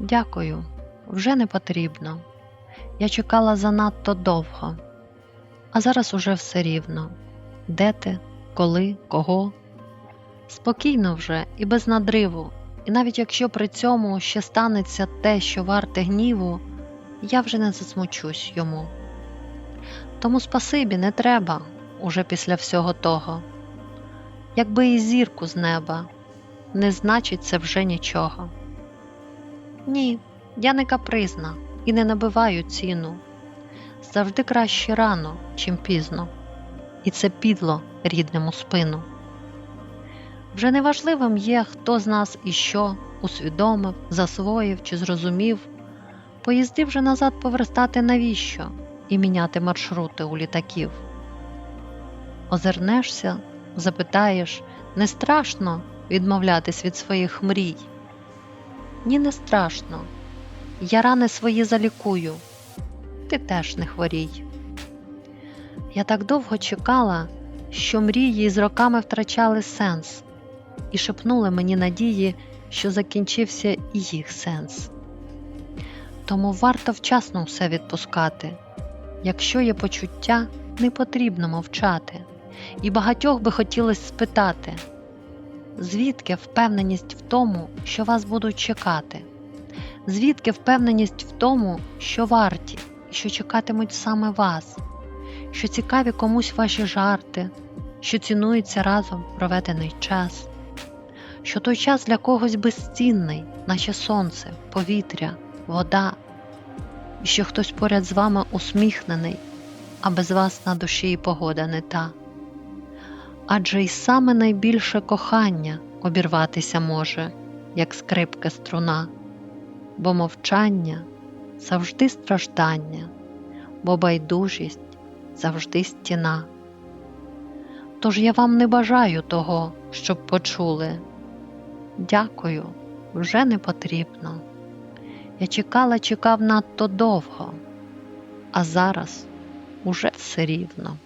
Дякую, вже не потрібно. Я чекала занадто довго, а зараз уже все рівно. Де ти, коли, кого? Спокійно вже і без надриву, і навіть якщо при цьому ще станеться те, що варте гніву, я вже не засмучусь йому. Тому спасибі не треба уже після всього того. Якби і зірку з неба, не значить це вже нічого. Ні, я не капризна і не набиваю ціну. Завжди краще рано, чим пізно, і це підло рідному спину. Вже неважливим є, хто з нас і що усвідомив, засвоїв чи зрозумів, поїзди вже назад повертати навіщо і міняти маршрути у літаків. Озирнешся, запитаєш, не страшно відмовлятись від своїх мрій? Ні, не страшно. Я рани свої залікую, ти теж не хворій. Я так довго чекала, що мрії з роками втрачали сенс, і шепнули мені надії, що закінчився і їх сенс. Тому варто вчасно все відпускати. Якщо є почуття, не потрібно мовчати, і багатьох би хотілося спитати, звідки впевненість в тому, що вас будуть чекати? Звідки впевненість в тому, що варті, що чекатимуть саме вас, що цікаві комусь ваші жарти, що цінується разом проведений час, що той час для когось безцінний, наче сонце, повітря, вода, і що хтось поряд з вами усміхнений, а без вас на душі і погода не та. Адже й саме найбільше кохання обірватися може, як скрипка струна, бо мовчання завжди страждання, бо байдужість завжди стіна. Тож я вам не бажаю того, щоб почули. Дякую, вже не потрібно. Я чекала, чекав надто довго, а зараз уже все рівно.